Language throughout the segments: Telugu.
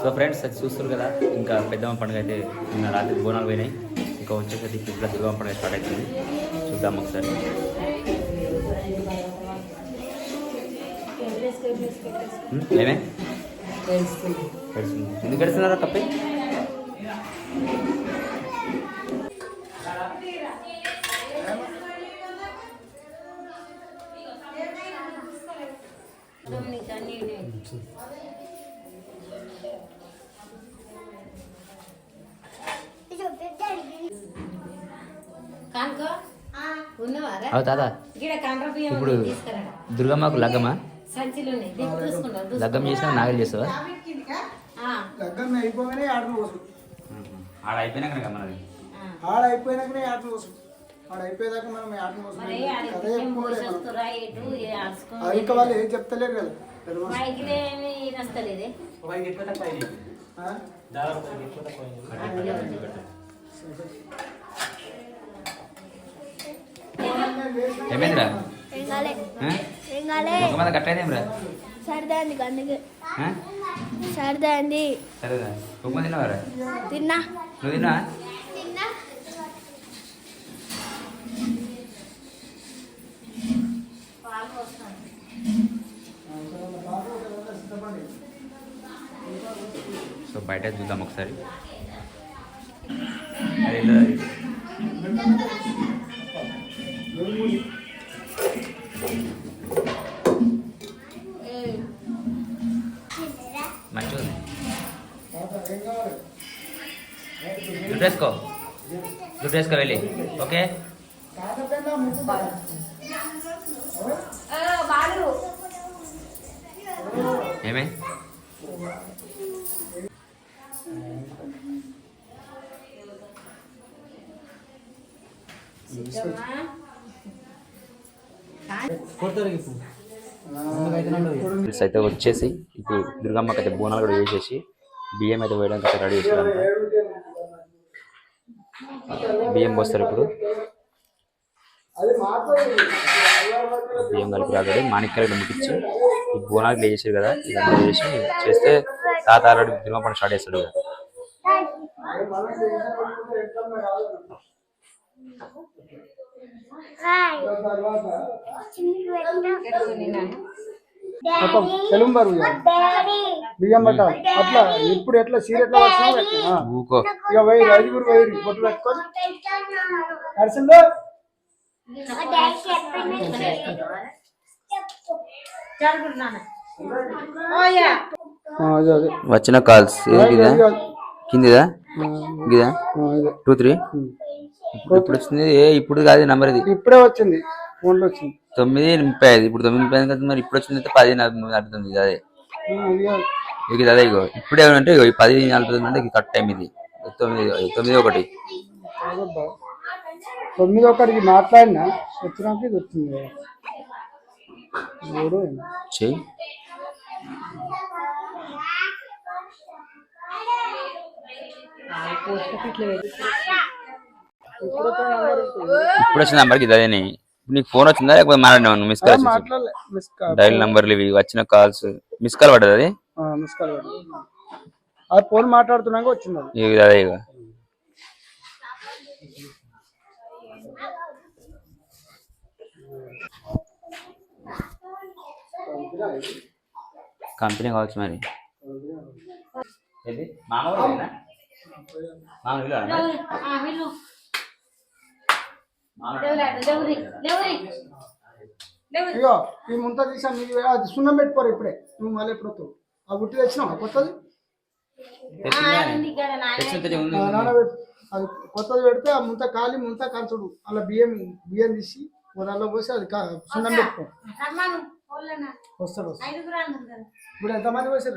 సో ఫ్రెండ్స్ అది చూస్తారు కదా ఇంకా పెద్దమ్మ పండుగ అయితే నిన్న రాత్రి బోనాలు పోయినాయి. ఇంకా వచ్చేసరికి ఇంకా దుర్గమ్మ పండుగ స్టార్ట్ అవుతుంది. చూద్దాం ఒకసారి. ఉం? ఏమే. ఎందుకు ఎడుస్తున్నారా కప్పి? కానుకో అవు తాత. బియ్యం ఇప్పుడు దుర్గమ్మకు లగ్గమా. లగ్గం చేసినా నాగలు చేస్తావా? ఆ, లగ్గం అయిపోగానే ఆటలు పోసు ఆడ అయిపోయినాక. ఆడ అయిపోయినాకనే ఆటలు పోసు ఆడ అయిపోయేదాకా మనం ఆటలు ఇంకా వాళ్ళు ఏం చెప్తలేరు కదా. ఆ? ఏమైందిరా? ఒక మంది కట్టయిదేమ్రా సరదా అంది అందుకే సరదా అంది. సరేదా మంది తిన్నావారా? తిన్నా. నువ్వు తిన్నా. సో బయట చూద్దాం ఒకసారి. ఉంది జుట్టు వేసుకో జుట్టు వేసుకో వెళ్ళి ఓకే ఏమే. ఫ్రెండ్స్ అయితే వచ్చేసి ఇప్పుడు దుర్గమ్మకి అయితే బోనాలు కూడా వేసేసి బియ్యం అయితే వేయడానికి అయితే రెడీ చేస్తారు బియ్యం పోస్తారు ఇప్పుడు. బియ్యం కలిపి ఆల్రెడీ మాణిక్యాలు ముట్టించి ఈ బోనాలు ప్లే చేశారు కదా ఇదంతా చేసి చేస్తే తాత ఆల్రెడీ దుర్గమ్మ స్టార్ట్ చేస్తాడు కదా హాయ్ తర్వాత పెట్టుకుని నాన్న. మొత్తం తెలుగు. డాడీ బియ్యం పట్టాలి అట్లా ఇప్పుడు ఎట్లా సీర ఎట్లా వచ్చినా ఇక వైరు ఐదుగురు వైరు బొట్టు పెట్టుకొని. కాల్స్ కిందిదా? కిందిదా? గిదా టూ త్రీ? ఇప్పుడు ఇప్పుడు వచ్చింది ఏ ఇప్పుడు కాదు నెంబర్ ఇది. ఇప్పుడే వచ్చింది. ఫోన్లో వచ్చింది. తొమ్మిది ముప్పై ఐదు. ఇప్పుడు తొమ్మిది ముప్పై ఐదు కదా మరి ఇప్పుడు వచ్చింది అయితే పది నలభై నలభై తొమ్మిది అదే. ఇక అదే ఇగో. ఇప్పుడే అంటే ఇగో ఈ పది నలభై తొమ్మిది అంటే కరెక్ట్ టైం ఇది. తొమ్మిది తొమ్మిది ఒకటి. తొమ్మిది ఒకటికి మాట్లాడినా వచ్చినాక ఇది వచ్చింది. మూడు చెయ్యి ఇప్పుడు వచ్చిన నెంబర్కి ఇది అదే నీకు ఫోన్ వచ్చిందా లేకపోతే మాట్లాడినావు మిస్ కాల్ డైల్ నంబర్లు ఇవి వచ్చిన కాల్స్. మిస్ కాల్ పడ్డది అది? ఆ, మిస్ కాల్ ఫోన్ మాట్లాడుతున్నాక వచ్చింది అది. ఇక ఇది అదే ఇక కంపెనీ కావచ్చు మరి. ఏది మామూలు మామూలు ఇగో ఈ ముంత తీసాను నీకు అది సున్నం పెట్టుకోరు ఇప్పుడే. నువ్వు మళ్ళీ ఎప్పుడు వస్తావు? ఆ బుట్టి తెచ్చినావా? కొత్తది? అది కొత్తది పెడితే ఆ ముంత కాలి ముంత కంచుడు అలా బియ్యం బియ్యం తీసి దానిలో పోసి అది సున్నం పెట్టుకో? వస్తాడు. ఇప్పుడు ఎంతమంది పోసారు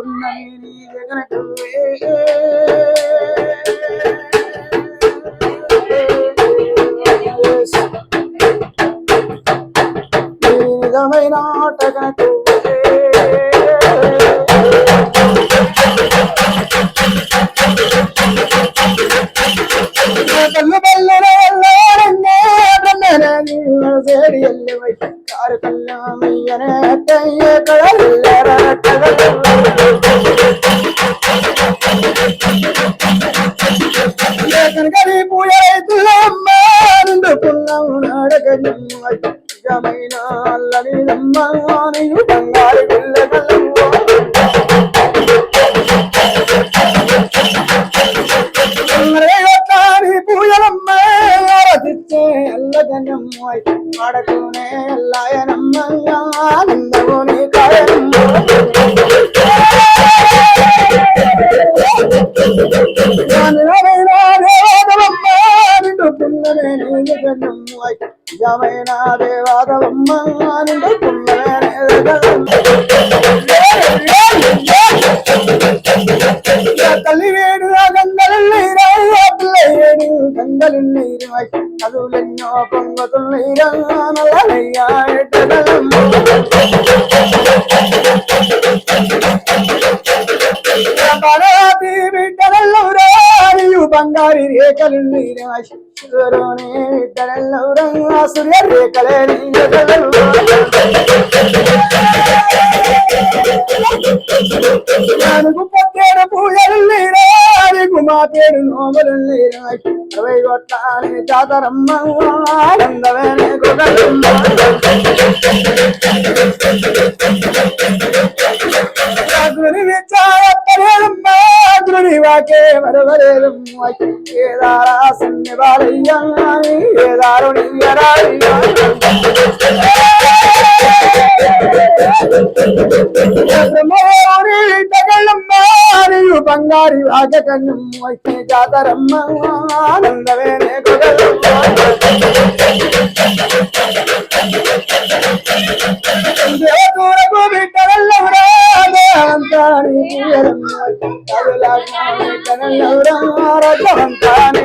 ఉన్నాయి నీ పోయి నిజమైన ఆటగనకు నిండుకున్నాము నాడగజమ్మ నిజమైన బంగారు పిల్లగలమ్మ నిజమైన దేవాదవమ్మ నిండు తల్లి గంగలు గంగలున్నీరా పిల్లయ్యేడు చదువులెన్నో పొంగతున్నీరా బంగారి రేఖలు నాలుగు పూజలు మా పేరు నోములు నీరాశి కొట్టాలి జాతరమ్మ ఆనందమే వాకే వరవరేదమ్మ ఏదారా సన్ని ఏదారు నీయరాయ్యూ బంగారి వాగకన్నమ్మ జాతరమ్మ ఆనందమే దేవతూరకు బిడ్డలెల్లవురా దేవంతాని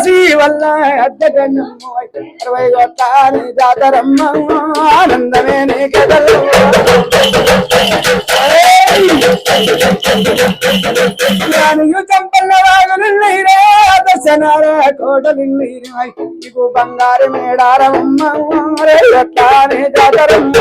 నంటివా వల్ల అద్దగన్నమ్మ అరవై గొట్టాని జాతరమ్మ. ఆనందమే నీ కదలు చంపల్ల దర్శనార కోటలు బంగారు మేడారమ్మ. రే జాతరమ్మ.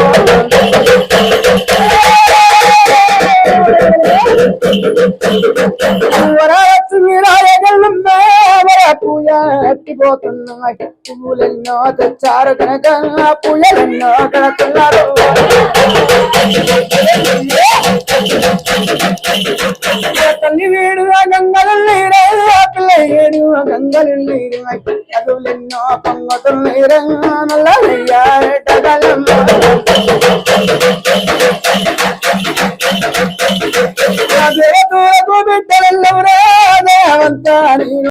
పూయ అట్టిపోతున్న మట్టి పూలెన్నో తెచ్చారు కనుక ఆ పూయలెన్నో కడుతున్నారు తల్లి వేడు ఆ గంగలు నీరే పిల్ల ఏడు ఆ గంగలు నీరు మట్టిలెన్నో పొంగతులు నీరంగా నల్లయ్యారటగలం దూరకు బిడ్డలెల్లవరే.